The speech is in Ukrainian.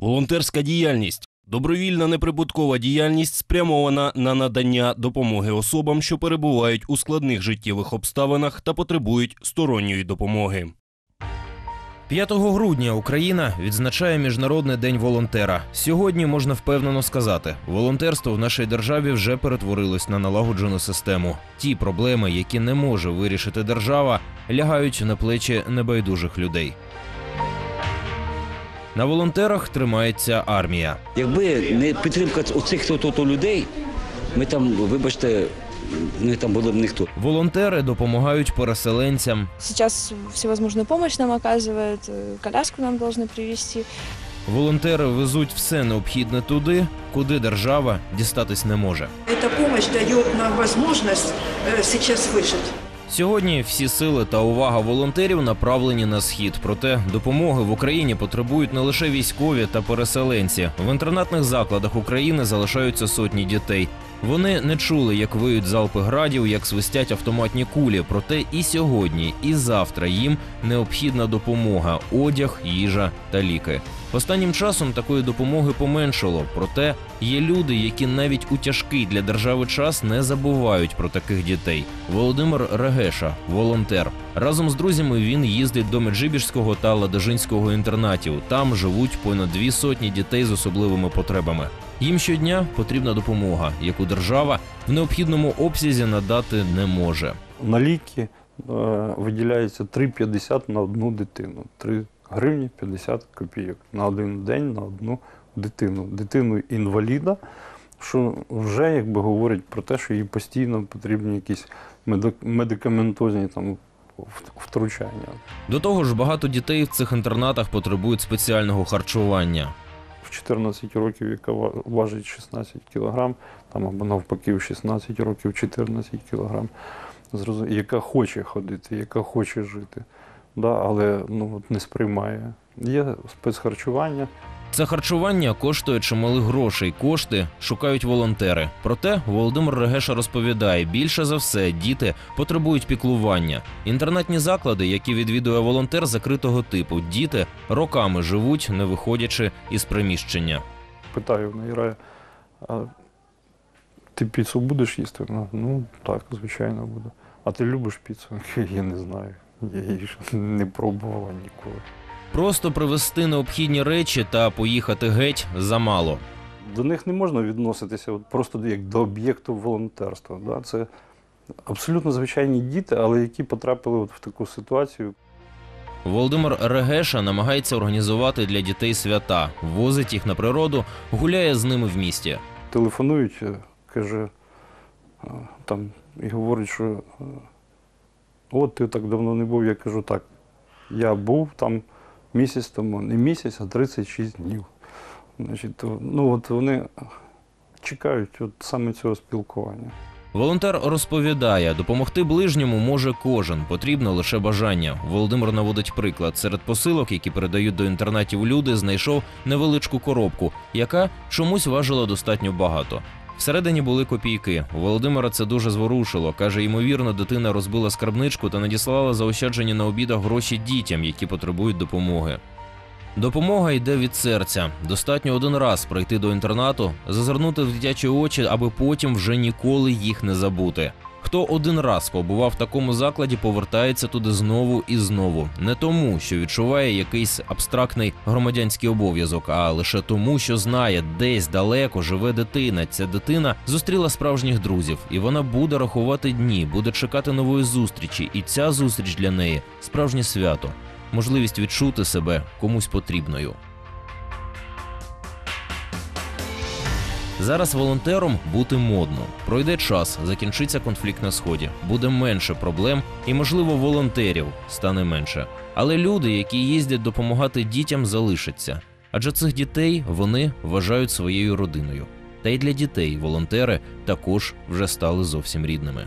Волонтерська діяльність добровільна неприбуткова діяльність спрямована на надання допомоги особам, що перебувають у складних життєвих обставинах та потребують сторонньої допомоги. 5 грудня Україна відзначає Міжнародний день волонтера. Сьогодні можна впевнено сказати, волонтерство в нашій державі вже перетворилось на налагоджену систему. Ті проблеми, які не може вирішити держава, лягають на плечі небайдужих людей. На волонтерах тримається армія. Якби не підтримка оцих то людей, ми там, вибачте, ми там були б ніхто. Волонтери допомагають переселенцям. Сейчас всевозможную помощь нам оказывают, э, коляску нам должны привезти. Волонтери везуть все необхідне туди, куди держава дістатись не може. Эта помощь дает нам возможность э, сейчас выжить. Сьогодні всі сили та увага волонтерів направлені на схід. Проте допомоги в Україні потребують не лише військові та переселенці. В інтернатних закладах України залишаються сотні дітей. Вони не чули, як виють залпи градів, як свистять автоматні кулі. Проте і сьогодні, і завтра їм необхідна допомога: одяг, їжа та ліки. Останнім часом такої допомоги поменшало. Проте є люди, які навіть у тяжкий для держави час не забувають про таких дітей. Володимир Регеша, волонтер. Разом з друзями він їздить до Меджибіжського та Ладожинського інтернатів. Там живуть понад дві сотні дітей з особливими потребами. Їм щодня потрібна допомога, яку держава в необхідному обсязі надати не може. На ліки е, виділяється 3,50 на одну дитину. 3 гривні 50 копійок на один день на одну дитину. Дитину інваліда, що вже якби говорить про те, що їй постійно потрібні якісь медик- медикаментозні там втручання. До того ж, багато дітей в цих інтернатах потребують спеціального харчування. В 14 років, яка ва- важить 16 кілограм, там або навпаки в 16 років 14 кілограм, яка хоче ходити, яка хоче жити, да, але ну, не сприймає. Є спецхарчування, Це харчування коштує чималих грошей. Кошти шукають волонтери. Проте Володимир Регеша розповідає: більше за все діти потребують піклування. Інтернатні заклади, які відвідує волонтер закритого типу, діти роками живуть, не виходячи із приміщення. питаю в неї а ти піцу будеш їсти? Ну, так, звичайно, буду. А ти любиш піцу? Я не знаю. Я її не пробувала ніколи. Просто привезти необхідні речі та поїхати геть замало. До них не можна відноситися от просто як до об'єкту волонтерства. Да? Це абсолютно звичайні діти, але які потрапили от в таку ситуацію. Володимир Регеша намагається організувати для дітей свята, возить їх на природу, гуляє з ними в місті. Телефонують, е, каже, е, там, і говорить, що е, от ти так давно не був. Я кажу, так, я був там місяць тому, не місяць, а 36 днів. Значить, ну от вони чекають от саме цього спілкування. Волонтер розповідає, допомогти ближньому може кожен, потрібно лише бажання. Володимир наводить приклад. Серед посилок, які передають до інтернатів люди, знайшов невеличку коробку, яка чомусь важила достатньо багато. Всередині були копійки. У Володимира це дуже зворушило. Каже, ймовірно, дитина розбила скарбничку та надіслала заощаджені на обідах гроші дітям, які потребують допомоги. Допомога йде від серця. Достатньо один раз прийти до інтернату, зазирнути в дитячі очі, аби потім вже ніколи їх не забути. Хто один раз побував в такому закладі, повертається туди знову і знову, не тому, що відчуває якийсь абстрактний громадянський обов'язок, а лише тому, що знає, десь далеко живе дитина. Ця дитина зустріла справжніх друзів, і вона буде рахувати дні, буде чекати нової зустрічі. І ця зустріч для неї справжнє свято, можливість відчути себе комусь потрібною. Зараз волонтером бути модно. Пройде час, закінчиться конфлікт на сході, буде менше проблем, і, можливо, волонтерів стане менше. Але люди, які їздять допомагати дітям, залишаться. Адже цих дітей вони вважають своєю родиною. Та й для дітей волонтери також вже стали зовсім рідними.